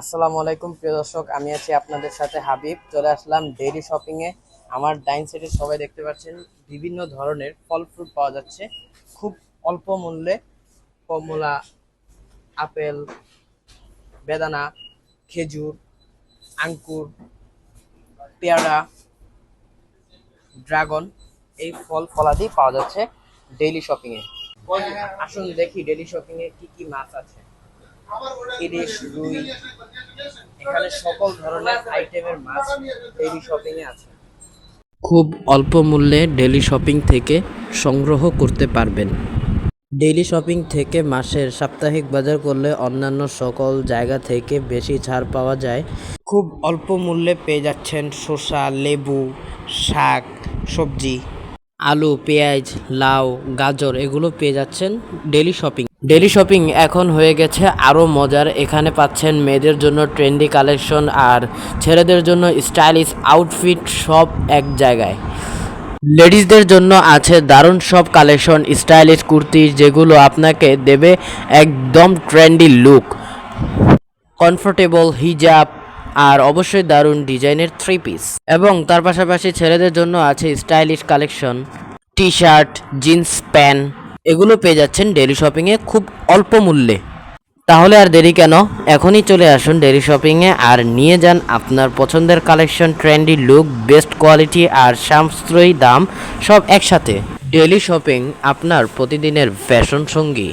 আসসালামু আলাইকুম, প্রিয় দর্শক। আমি আছি আপনাদের সাথে হাবিব। চলে আসলাম ডেইলি শপিং এ। আমার ডাইন সাইডে সবাই দেখতে পাচ্ছেন, বিভিন্ন ধরনের ফল ফ্রুট পাওয়া যাচ্ছে। খুব অল্প মূল্যে। কমলা, আপেল, বেদানা, খেজুর আঙ্কুর পেয়ারা, ড্রাগন এই ফল ফলাদি পাওয়া যাচ্ছে ডেইলি শপিং এ। আসুন দেখি ডেইলি শপিং এ কি কি মাছ আছে। ইলিশ রুই এখানে সকল ধরনের আইটেমের মাছ ডেইলি শপিং এ আছে। খুব অল্প মূল্যে ডেইলি শপিং থেকে সংগ্রহ করতে পারবেন। ডেইলি শপিং থেকে মাসের সাপ্তাহিক বাজার করলে অন্যান্য সকল জায়গা থেকে বেশি ছাড় পাওয়া যায়। খুব অল্প মূল্যে পেয়ে যাচ্ছেন শসা, লেবু, শাক, সবজি, আলু, পেঁয়াজ, লাউ, গাজর, এগুলো পেয়ে যাচ্ছেন ডেলি শপিং ডেলি শপিং এখন হয়ে গেছে আরও মজার। এখানে পাচ্ছেন মেয়েদের জন্য ট্রেন্ডি কালেকশন আর ছেলেদের জন্য স্টাইলিশ আউটফিট সব এক জায়গায়। লেডিসদের জন্য আছে দারুণ সব কালেকশন, স্টাইলিশ কুর্তি যেগুলো আপনাকে দেবে একদম ট্রেন্ডি লুক। কমফোর্টেবল হিজাব আর অবশ্যই দারুণ ডিজাইনের থ্রি পিস। এবং তার পাশাপাশি ছেলেদের জন্য আছে stylish collection T shirt jeans, pant. এগুলো পেয়ে যাচ্ছেন ডেলি শপিংয়ে খুব অল্প মূল্যে। তাহলে আর দেরি কেন? এখনই চলে আসুন ডেলি শপিংয়ে আর নিয়ে যান আপনার পছন্দের collection trendy look best quality আর সামশ্রয়ী দাম সব একসাথে। ডেলি শপিং আপনার প্রতিদিনের ফ্যাশন সঙ্গী।